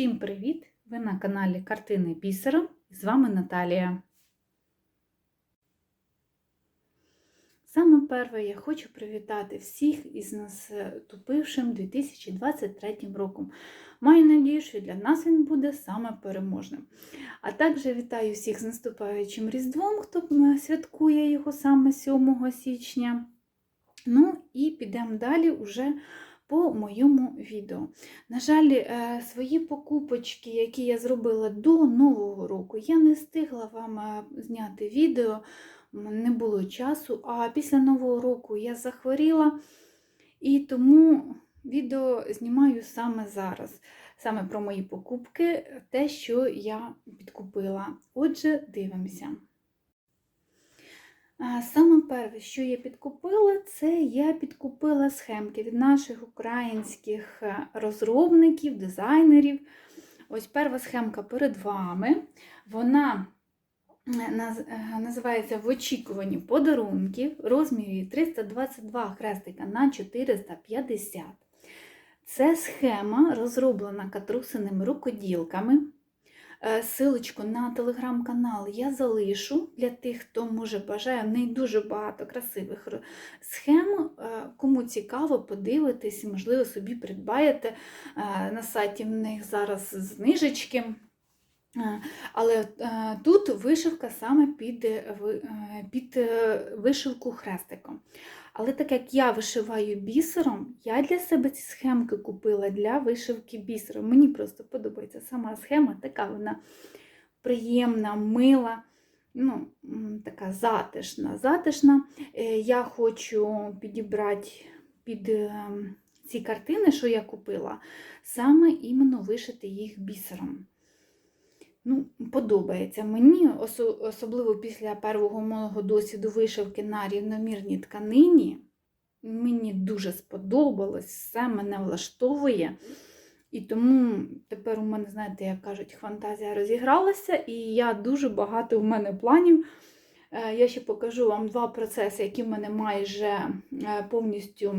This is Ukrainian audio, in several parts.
Всім привіт! Ви на каналі Картини Бісером і з вами Наталія. Саме перше я хочу привітати всіх із наступившим 2023 роком. Маю надію, що для нас він буде саме переможним. А також вітаю всіх з наступаючим Різдвом, хто святкує його саме 7 січня. Ну і підемо далі уже по моєму відео. На жаль, е, свої покупочки, які я зробила до Нового року, я не встигла вам е, зняти відео, не було часу. А після Нового року я захворіла, і тому відео знімаю саме зараз. Саме про мої покупки, те, що я підкупила. Отже, дивимося. Саме перше, що я підкупила, це я підкупила схемки від наших українських е, розробників, дизайнерів. Ось перша схемка перед вами. Вона е, е, називається В очікуванні подарунків, розмірі 322 хрестика на 450. Це схема розроблена катрусиними рукоділками. Е, Силочку на телеграм-канал я залишу для тих, хто може бажає. В неї дуже багато красивих схем. Е, Кому цікаво, подивитись, можливо, собі придбаєте. Е, На сайті в них зараз знижечки. Але е, тут вишивка саме під, е, е, під вишивку хрестиком. Але так як я вишиваю бісером, я для себе ці схемки купила для вишивки бісером. Мені просто подобається сама схема, така вона приємна, мила, ну, така затишна. затишна. Я хочу підібрати під ці картини, що я купила, саме іменно вишити їх бісером. Ну, подобається мені, особливо після першого мого досвіду вишивки на рівномірній тканині. Мені дуже сподобалось, все мене влаштовує. І тому тепер у мене, знаєте, як кажуть, фантазія розігралася, і я дуже багато в мене планів. Е, Я ще покажу вам два процеси, які в мене майже е, повністю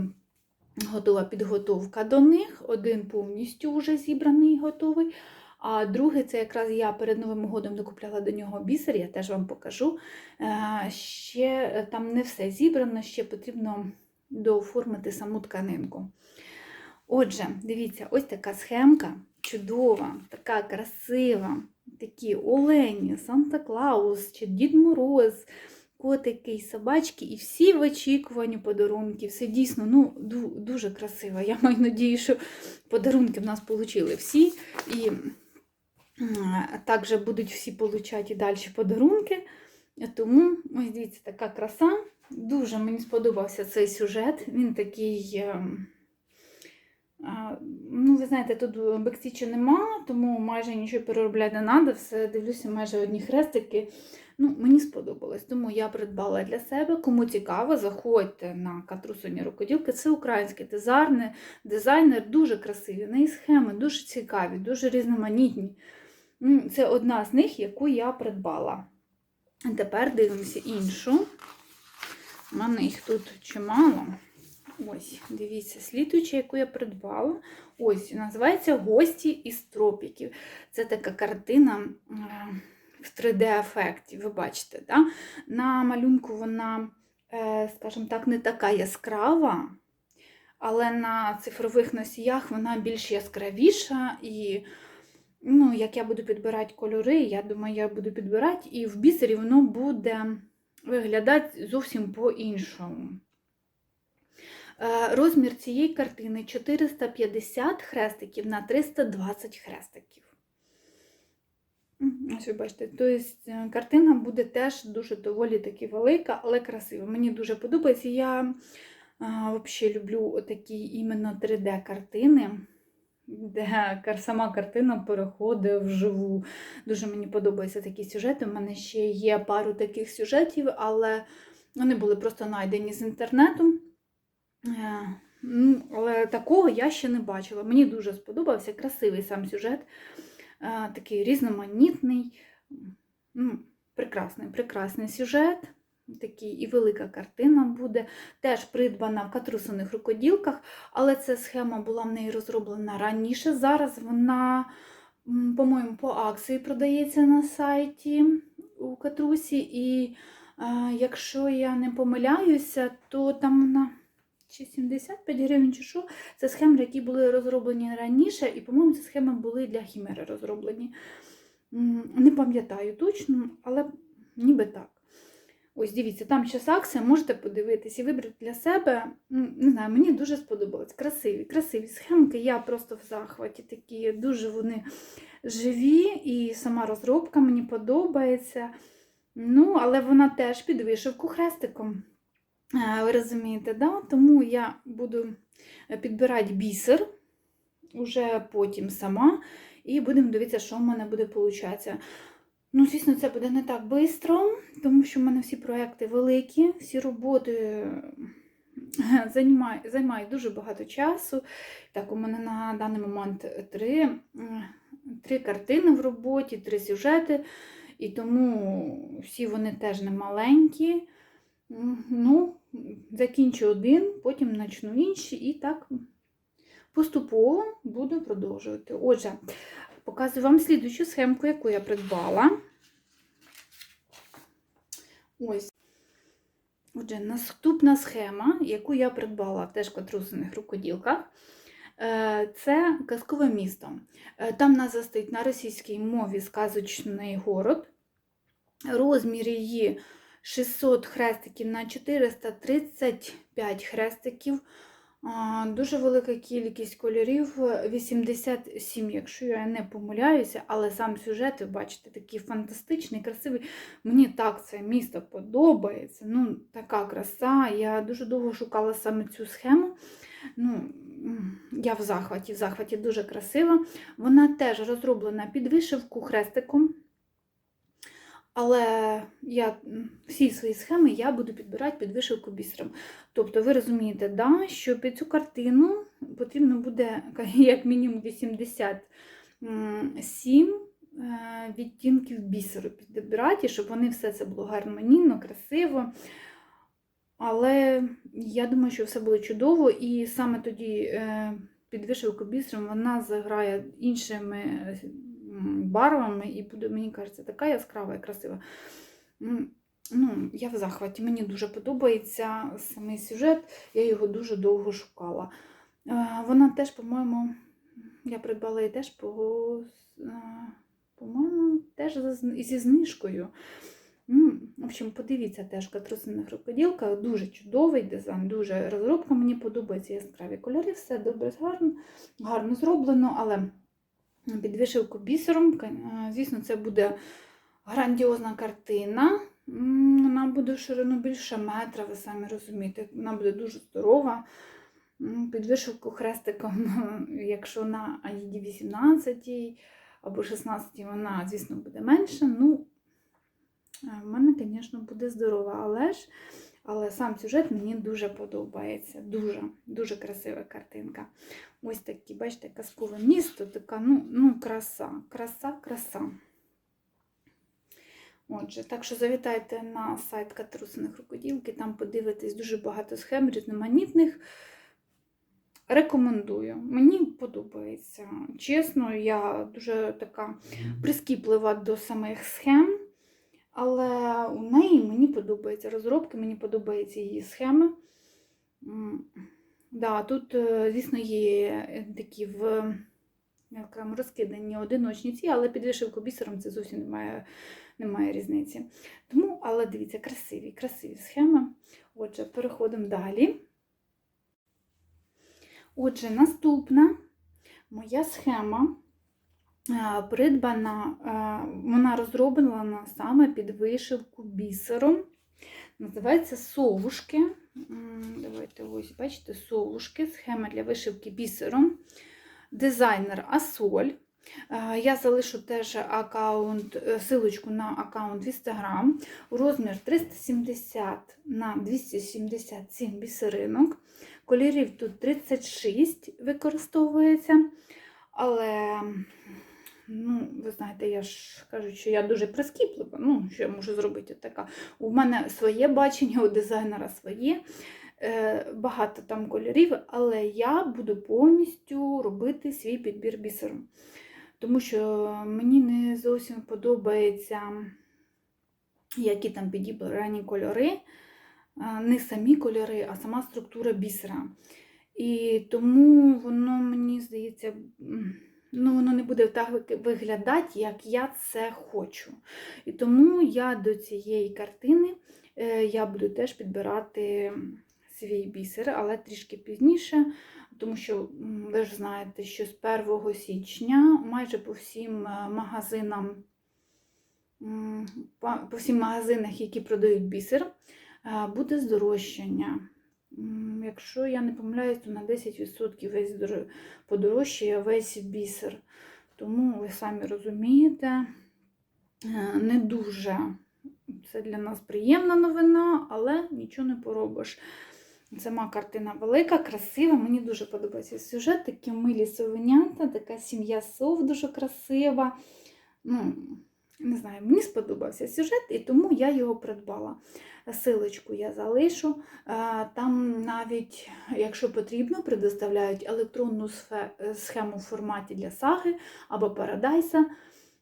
готова підготовка до них. Один повністю вже зібраний і готовий. А другий це якраз я перед Новим годом докупляла до нього бісер, я теж вам покажу. Е, Ще е, там не все зібрано, ще потрібно дооформити саму тканинку. Отже, дивіться, ось така схемка чудова, така красива. Такі олені, Санта-Клаус чи Дід Мороз, котики і собачки, і всі в очікуванні подарунків. Все дійсно ну, дуже красиво. Я маю надію, що подарунки в нас отримали всі. І також будуть всі получати і далі подарунки. Тому, ось дивіться, така краса. Дуже мені сподобався цей сюжет. Він такий. ем, Ну, ви знаєте, тут бекстічу нема, тому майже нічого переробляти не треба. Все дивлюся, майже одні хрестики. Ну, мені сподобалось, тому я придбала для себе. Кому цікаво, заходьте на катрусоні рукоділки. Це український дизайнер, дизайнер дуже красивий. Неї схеми дуже цікаві, дуже різноманітні. Це одна з них, яку я придбала. Тепер дивимося іншу. У мене їх тут чимало. Ось, дивіться, слідуюча, яку я придбала. Ось, називається Гості із тропіків. Це така картина е, в 3D-ефекті, ви бачите. Да? На малюнку вона, е, скажімо так, не така яскрава, але на цифрових носіях вона більш яскравіша. І ну, як я буду підбирати кольори, я думаю, я буду підбирати, і в бісері воно буде виглядати зовсім по-іншому. Е, Розмір цієї картини 450 хрестиків на 320 хрестиків. Ось ви бачите, тобто е, картина буде теж дуже доволі таки велика, але красива. Мені дуже подобається. Я взагалі люблю такі іменно 3D-картини, де сама картина переходить вживу. Дуже мені подобаються такі сюжети. У мене ще є пару таких сюжетів, але вони були просто знайдені з інтернету. Е, Ну, але такого я ще не бачила. Мені дуже сподобався красивий сам сюжет, е, такий різноманітний. Ну, прекрасний, прекрасний сюжет. Такий і велика картина буде. Теж придбана в катрусаних рукоділках, але ця схема була в неї розроблена раніше. Зараз вона по-моєму, по акції продається на сайті у Катрусі. І е, якщо я не помиляюся, то там вона чи 75 гривень, чи що. Це схеми, які були розроблені раніше, і, по-моєму, ці схеми були для хімери розроблені. Не пам'ятаю точно, але ніби так. Ось дивіться, там ще акція, можете подивитись і вибрати для себе. Не знаю, мені дуже сподобалось. Красиві, красиві схемки. Я просто в захваті такі, дуже вони живі, і сама розробка мені подобається. Ну, але вона теж під вишивку хрестиком. Е, Ви розумієте, да? тому я буду підбирати бісер уже потім сама, і будемо дивитися, що в мене буде получатися. Ну, звісно, це буде не так швидко, тому що в мене всі проекти великі, всі роботи е, займають, займають дуже багато часу. Так, у мене на даний момент три, три картини в роботі, три сюжети, і тому всі вони теж не маленькі. Ну, закінчу один, потім почну інші, і так поступово буду продовжувати. Отже, показую вам слідучу схемку, яку я придбала. Ось. Отже, наступна схема, яку я придбала теж в катрусиних рукоділках, е, це казкове місто. Е, Там назва стоїть на російській мові сказочний город. Розмір її 600 хрестиків на 435 хрестиків. Дуже велика кількість кольорів, 87, якщо я не помиляюся, але сам сюжет, ви бачите, такий фантастичний, красивий. Мені так це місто подобається. Ну, така краса. Я дуже довго шукала саме цю схему. Ну, я в захваті, в захваті дуже красива. Вона теж розроблена під вишивку хрестиком. Але я всі свої схеми я буду підбирати під вишивку бісером. Тобто, ви розумієте, да, що під цю картину потрібно буде як мінімум 87 е, відтінків бісеру підбирати, щоб вони все це було гармонійно, красиво. Але я думаю, що все буде чудово, і саме тоді е, під вишивку бісером вона заграє іншими барвами і буде, мені кажеться, така яскрава і красива. Ну, я в захваті, мені дуже подобається самий сюжет, я його дуже довго шукала. Е, Вона теж, по-моєму, я придбала її теж по, е, по-моєму, теж зі знижкою. М, В общем, подивіться теж в катрусиних рукоділках. Дуже чудовий дизайн, дуже розробка мені подобається, яскраві кольори, все добре, гарно, гарно зроблено, але під вишивку бісером, звісно, це буде грандіозна картина. Вона буде в ширину більше метра, ви самі розумієте. Вона буде дуже здорова. М, Під вишивку хрестиком, якщо на Аїді 18 або 16 вона, звісно, буде менша. Ну, е, в мене, звісно, буде здорова, але ж але сам сюжет мені дуже подобається. Дуже, дуже красива картинка. Ось такі, бачите, казкове місто, така, ну, ну, краса, краса, краса. Отже, так що завітайте на сайт Катрусиних рукоділки, там подивитесь дуже багато схем різноманітних. Рекомендую. Мені подобається. Чесно, я дуже така прискіплива до самих схем, але у неї мені подобається розробки, мені подобаються її схеми. Да, тут, е, звісно, є е, такі в там, розкидані одиночні ці, але під вишивку бісером це зовсім немає, немає різниці. Тому, але дивіться, красиві, красиві схеми. Отже, переходимо далі. Отже, наступна моя схема придбана, е, вона розроблена саме під вишивку бісером. Називається совушки. Давайте ось, бачите, совушки, схема для вишивки бісером. Дизайнер Асоль. Е, Я залишу теж аккаунт, е, силочку на аккаунт в Instagram. Розмір 370 на 277 бісеринок. Кольорів тут 36 використовується. Але, ну, ви знаєте, я ж кажу, що я дуже прискіплива. Ну, що я можу зробити така. У мене своє бачення, у дизайнера своє. Е, Багато там кольорів, але я буду повністю робити свій підбір бісером. тому що мені не зовсім подобається, які там підібрані кольори, не самі кольори, а сама структура бісера. І тому воно, мені здається, ну, воно не буде так виглядати, як я це хочу. І тому я до цієї картини е, я буду теж підбирати свій бісер, але трішки пізніше, тому що ви ж знаєте, що з 1 січня майже по всім е, магазинам, по всім магазинах, які продають бісер, е, буде здорожчання. Якщо я не помиляюсь, то на 10% весь дор- подорожчає весь бісер. Тому ви самі розумієте, е, не дуже це для нас приємна новина, але нічого не поробиш. Сама картина велика, красива. Мені дуже подобається сюжет, такі милі совенята, така сім'я сов дуже красива. Ну, не знаю, мені сподобався сюжет, і тому я його придбала. Силочку я залишу. Е, Там навіть, якщо потрібно, предоставляють електронну схему в форматі для саги або парадайса.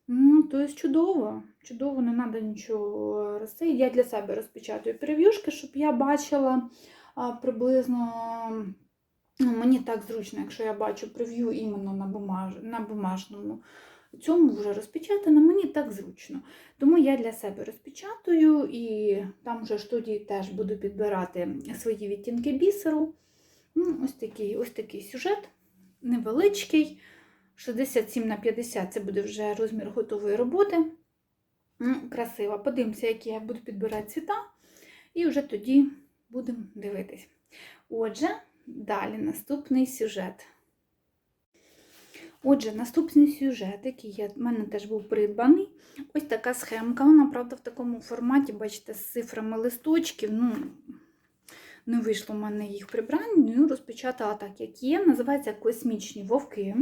Ну, то есть чудово, чудово, не треба нічого розсеяти. Я для себе розпечатую прев'юшки, щоб я бачила приблизно. Мені так зручно, якщо я бачу прев'ю іменно на, бумаж... на бумажному цьому вже розпечатано, мені так зручно. Тому я для себе розпечатую і там вже ж тоді теж буду підбирати свої відтінки бісеру. Ну, ось, такий, ось такий сюжет невеличкий. 67 на 50 це буде вже розмір готової роботи. М, Красиво. Подивимося, які я буду підбирати цвіта, і вже тоді будемо дивитись. Отже, далі наступний сюжет. Отже, наступний сюжет, який я, в мене теж був придбаний. Ось така схемка. Вона, правда, в такому форматі, бачите, з цифрами листочків. Ну, не вийшло в мене їх прибрання, ну, розпечатала так, як є. Називається Космічні вовки.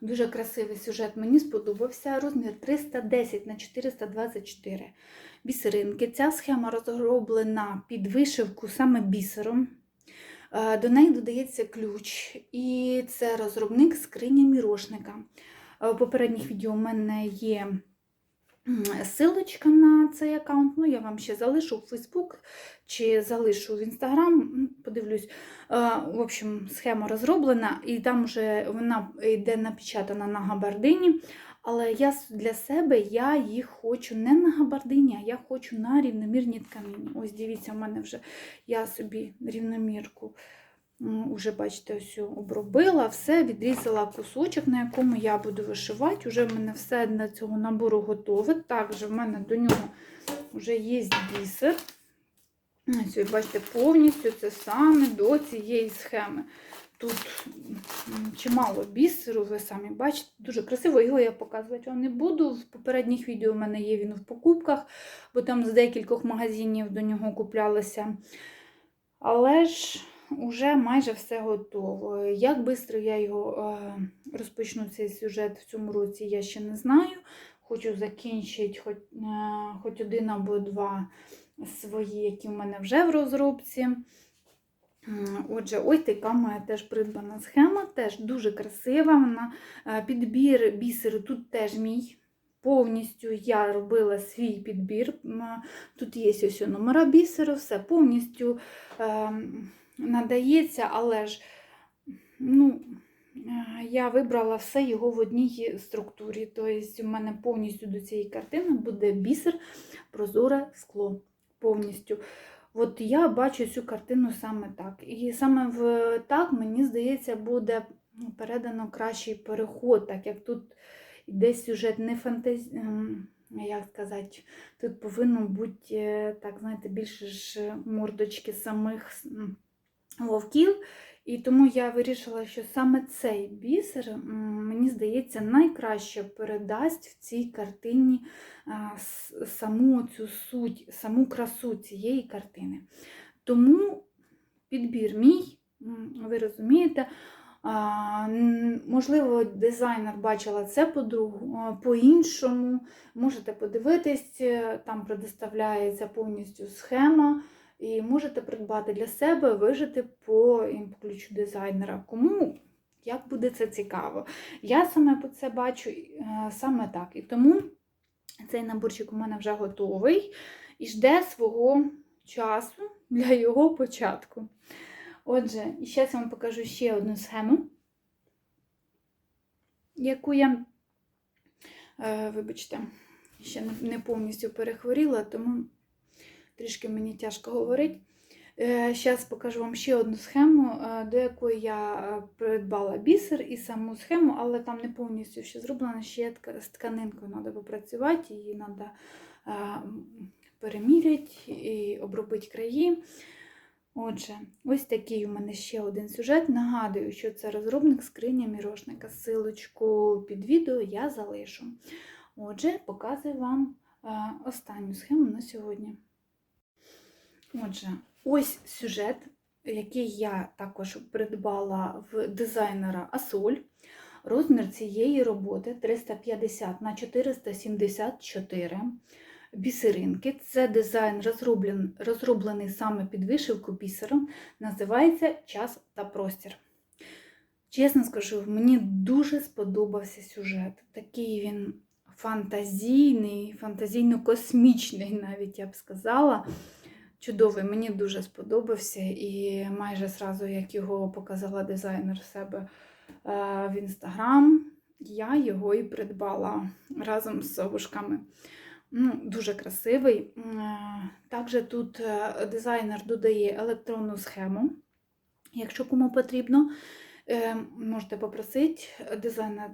Дуже красивий сюжет, мені сподобався. Розмір 310 на 424 бісеринки. Ця схема розроблена під вишивку саме бісером. Е, До неї додається ключ, і це розробник скриня мірошника. Е, В попередніх відео у мене є силочка на цей аккаунт. Ну, я вам ще залишу в Facebook чи залишу в Instagram. Подивлюсь. Е, В общем, схема розроблена, і там вже вона йде напечатана на габардині. Але я для себе я їх хочу не на габардині, а я хочу на рівномірній тканині. Ось дивіться, в мене вже я собі рівномірку м, уже, бачите, ось обробила, все, відрізала кусочок, на якому я буду вишивати. Уже в мене все для цього набору готове. Також в мене до нього вже є бісер. Ось, бачите, повністю це саме до цієї схеми. Тут чимало бісеру, ви самі бачите, дуже красиво. Його я показувати вам не буду. В попередніх відео у мене є він в покупках, бо там з декількох магазинів до нього куплялося. Але ж уже майже все готово. Як швидко я його е, розпочну цей сюжет в цьому році, я ще не знаю. Хочу закінчити хоч, е, хоч один або два свої, які в мене вже в розробці. Отже, ось така моя теж придбана схема, теж дуже красива. Вона е, підбір бісеру тут теж мій. Повністю я робила свій підбір. Тут є ось номера бісеру, все повністю е, надається, але ж ну, е, я вибрала все його в одній структурі. Тобто, у мене повністю до цієї картини буде бісер, прозоре скло. Повністю. От я бачу цю картину саме так. І саме в так, мені здається, буде ну, передано кращий переход, так як тут йде сюжет не фантазі... ем, як сказати, тут повинно бути, е, так, знаєте, більше ж мордочки самих вовків. І тому я вирішила, що саме цей бісер, мені здається, найкраще передасть в цій картині саму цю суть, саму красу цієї картини. Тому підбір мій, ви розумієте, можливо, дизайнер бачила це по-іншому. Можете подивитись, е, там предоставляється повністю схема. І можете придбати для себе, вижити по ключу дизайнера. Кому як буде це цікаво. Я саме це бачу е, саме так. І тому цей наборчик у мене вже готовий і жде свого часу для його початку. Отже, і зараз я вам покажу ще одну схему, яку я, е, вибачте, ще не повністю перехворіла, тому трішки мені тяжко говорити. Зараз покажу вам ще одну схему, е, до якої я е, придбала бісер і саму схему, але там не повністю ще зроблено, ще з тканинкою треба попрацювати, її треба переміряти і обробити краї. Отже, ось такий у мене ще один сюжет. Нагадую, що це розробник скриня мірошника. Силочку під відео я залишу. Отже, показую вам е, останню схему на сьогодні. Отже, ось сюжет, який я також придбала в дизайнера Асоль. Розмір цієї роботи 350 на 474 бісеринки. Це дизайн розроблен, розроблений саме під вишивку бісером. Називається Час та простір. Чесно скажу, мені дуже сподобався сюжет. Такий він фантазійний, фантазійно-космічний, навіть я б сказала. Чудовий, мені дуже сподобався, і майже зразу, як його показала дизайнер себе е, в інстаграм, я його і придбала разом з совушками. Ну, Дуже красивий. Е, Також тут е, дизайнер додає електронну схему. Якщо кому потрібно, можете попросити. Дизайнер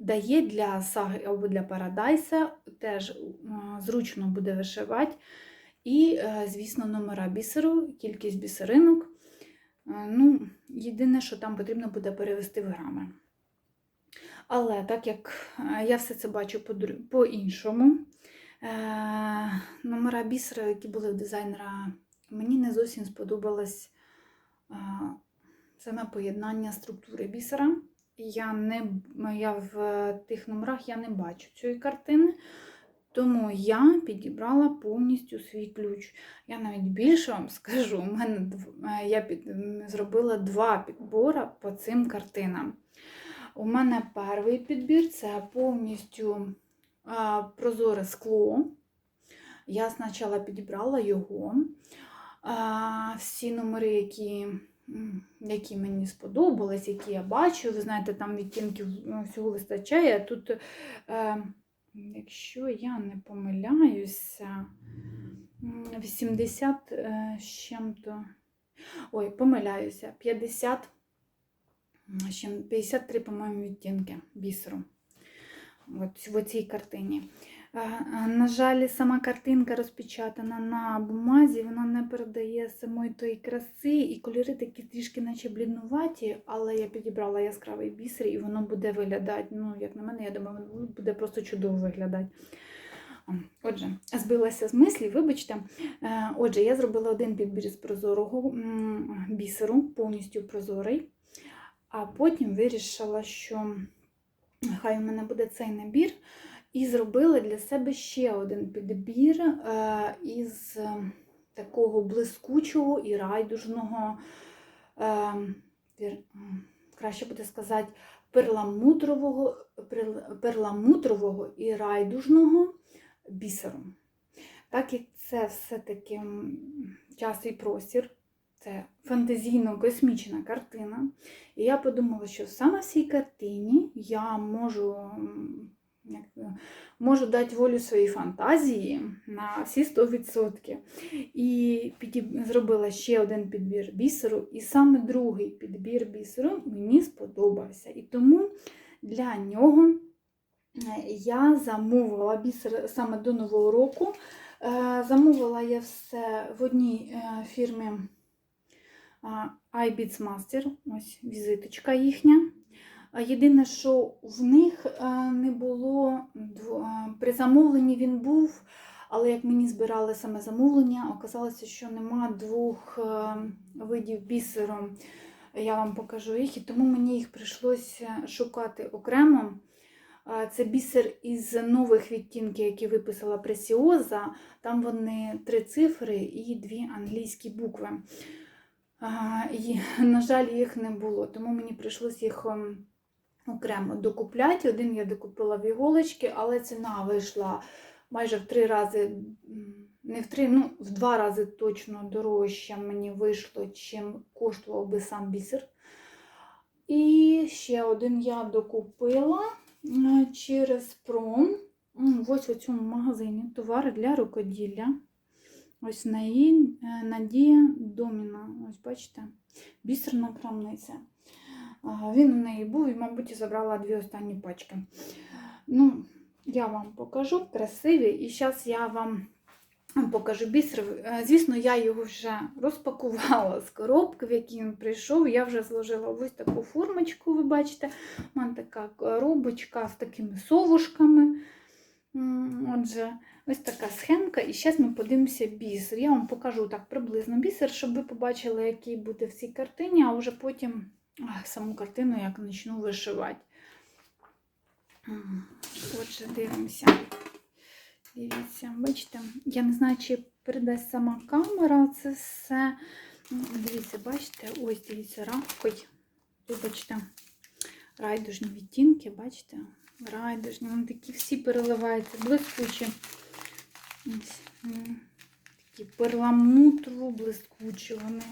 дає- для саги або для парадайса, теж зручно буде вишивати. І, е, звісно, номера бісеру, кількість бісеринок. Е, Ну, єдине, що там потрібно буде перевести в грами. Але так як е, я все це бачу по-іншому, номера бісера, які були в дизайнера, мені не зовсім сподобалось саме поєднання структури бісера. Я, не, я в тих номерах я не бачу цієї картини. Тому я підібрала повністю свій ключ. Я навіть більше вам скажу, у мене е, я під, зробила два підбори по цим картинам. У мене перший підбір це повністю а, прозоре скло. Я спочатку підібрала його. А, всі номери, які, які мені сподобались, які я бачу, ви знаєте, там відтінків всього вистачає. Тут е, Якщо я не помиляюся, м, 80 е, з чим-то. Ой, помиляюся, 50, м, з чим- 53, по-моєму, відтінки бісеру. От в цій картині. Е, е, На жаль, сама картинка розпечатана на бумазі, вона не передає самої тої краси, і кольори такі трішки наче бліднуваті, але я підібрала яскравий бісер, і воно буде виглядати, ну, як на мене, я думаю, воно буде просто чудово виглядати. Отже, збилася з мислі, вибачте. Е, Отже, я зробила один підбір з прозорого бісеру, повністю прозорий, а потім вирішила, що хай у мене буде цей набір. І зробила для себе ще один підбір е, із е, такого блискучого і райдужного, е, краще буде сказати, перламутрового, перламутрового і райдужного бісеру. Так як це все-таки час і простір, це фантазійно-космічна картина. І я подумала, що саме в цій картині я можу можу дати волю своїй фантазії на всі 100%. І підіб... зробила ще один підбір бісеру, і саме другий підбір бісеру мені сподобався. І тому для нього е, я замовила бісер саме до Нового року. Е, Замовила я все в одній е, фірмі iBeats Master, ось візиточка їхня. Єдине, що в них е, не було е, при замовленні він був, але як мені збирали саме замовлення, оказалося, що нема двох е, видів бісеру. Я вам покажу їх, і тому мені їх прийшлося шукати окремо. Це бісер із нових відтінків, які виписала Пресіоза. Там вони три цифри і дві англійські букви. І, на жаль, їх не було, тому мені прийшлось їх ем, окремо докупляти. Один я докупила в іголочки, але ціна вийшла майже в три рази, не в три, ну в два рази точно дорожче мені вийшло, чим коштував би сам бісер. І ще один я докупила е, через пром. Ось у цьому магазині товари для рукоділля. Ось Наї- е, Надія Доміна. Ось бачите, бісерна крамниця. Він у неї був і, мабуть, забрала дві останні пачки. Ну, я вам покажу красиві. І зараз я вам покажу бісер. Е, Звісно, я його вже розпакувала з коробки, в якій він прийшов. Я вже зложила ось таку формочку, ви бачите. У мене така коробочка з такими совушками. Отже, ось така схемка. І зараз ми подивимося бісер. Я вам покажу так приблизно бісер, щоб ви побачили, який буде в цій картині, а вже потім саму картину як почну вишивати. Отже, дивимося. Дивіться, бачите, я не знаю, чи передасть сама камера це все. Дивіться, бачите, ось дивіться, ра... Вибачте, райдужні відтінки, бачите? Райдужні, вони такі всі переливаються, блискучі. Такі перламутрово блискучі вони.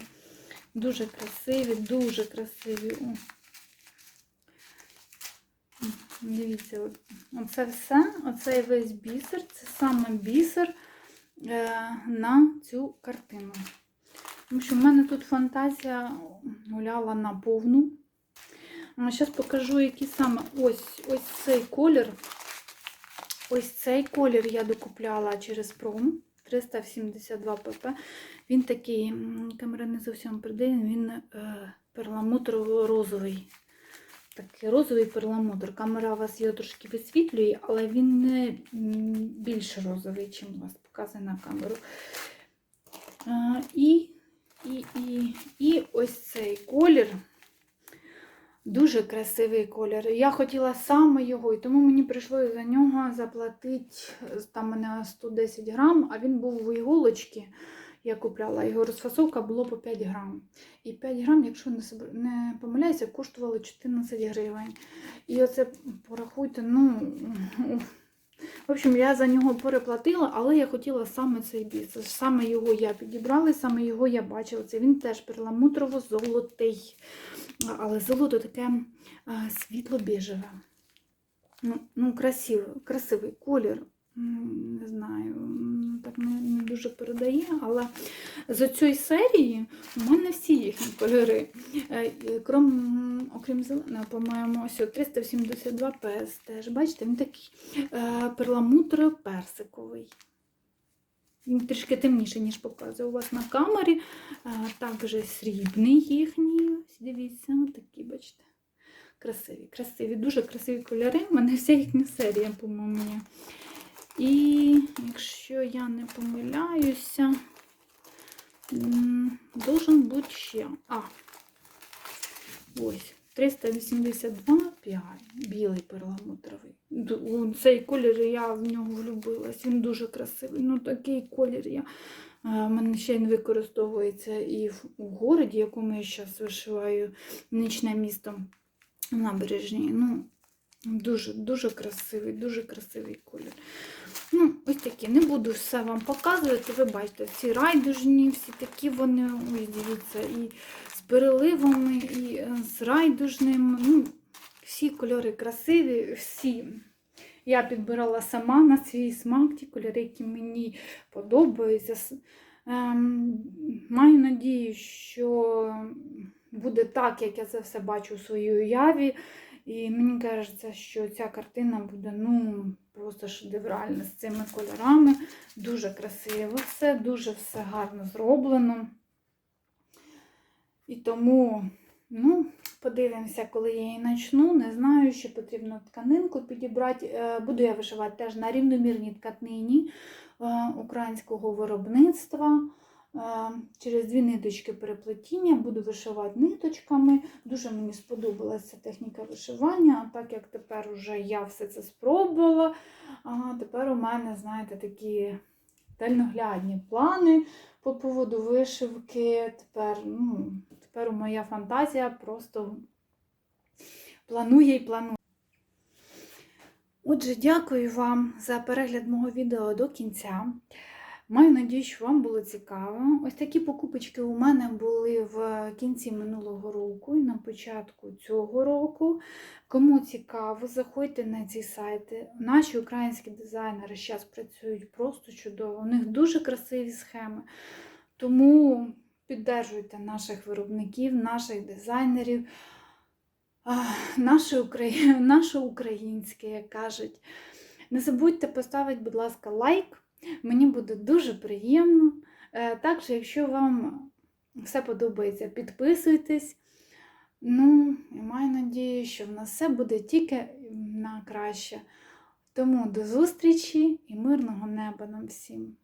Дуже красиві, дуже красиві. О. Дивіться, оце все, оцей весь бісер, це саме бісер е, на цю картину. Тому що в мене тут фантазія гуляла на повну. Зараз покажу, які саме ось, ось цей колір. Ось цей колір я докупляла через пром 372 pp. Він такий, камера не зовсім передає, він е, перламутрово-розовий. Такий розовий перламутр. Камера у вас його трошки висвітлює, але він не більш розовий, чим у вас показує на камеру. Е, і, і, і, і ось цей колір. Дуже красивий колір. Я хотіла саме його, і тому мені прийшло за нього заплатити там мене 110 грам, а він був в іголочці. Я купляла його розфасовка було по 5 грам. І 5 грам, якщо не помиляюся, коштувало 14 гривень. І оце порахуйте, ну. В общем, я за нього переплатила, але я хотіла саме цей біс. Саме його я підібрала, саме його я бачила. Це він теж перламутрово-золотий. Але золото таке світло-біжеве. Ну, ну красивий, красивий колір. Не знаю, так не, не дуже передає, але з цієї серії у мене всі їхні кольори. Е, Крім, окрім зеленого, по-моєму, ось 372 PS теж. Бачите, він такий е, перламутро-персиковий. Він трішки темніше, ніж показує у вас на камері. Також срібний їхній. Ось дивіться, такі, бачите. Красиві, красиві, дуже красиві кольори. У мене вся їхня серія, по-моєму. І якщо я не помиляюся, должен бути ще. А, ось. 382,5. Білий перламутровий. Цей колір я в нього влюбилась. Він дуже красивий. Ну такий колір я. У мене ще він використовується і в городі, якому я зараз вишиваю нічне місто набережні. Ну, дуже, дуже красивий, дуже красивий колір. Ну, ось такі. Не буду все вам показувати. Ви бачите, всі райдужні, всі такі вони, ось дивіться, і з переливами, і е, з райдужним. Ну, всі кольори красиві, всі. Я підбирала сама на свій смак ті кольори, які мені подобаються. Ем, маю надію, що буде так, як я це все бачу у своїй уяві. І мені кажеться, що ця картина буде ну, просто шедевральна з цими кольорами. Дуже красиво все, дуже все гарно зроблено. І тому, ну, подивимося, коли я її почну. Не знаю, що потрібно тканинку підібрати. Е, Буду я вишивати теж на рівномірній тканині е, українського виробництва. Е, Через дві ниточки переплетіння буду вишивати ниточками. Дуже мені сподобалася техніка вишивання, а так як тепер уже я все це спробувала, тепер у мене, знаєте, такі дальноглядні плани по поводу вишивки. Тепер, ну, тепер моя фантазія просто планує і планує. Отже, дякую вам за перегляд мого відео до кінця. Маю надію, що вам було цікаво. Ось такі покупочки у мене були в кінці минулого року і на початку цього року. Кому цікаво, заходьте на ці сайти. Наші українські дизайнери зараз працюють просто чудово. У них дуже красиві схеми. Тому піддержуйте наших виробників, наших дизайнерів. Наше, Украї... наше українське, як кажуть. Не забудьте поставити, будь ласка, лайк. Мені буде дуже приємно. Е, Також, якщо вам все подобається, підписуйтесь. Ну, я маю надію, що в нас все буде тільки на краще. Тому до зустрічі і мирного неба нам всім!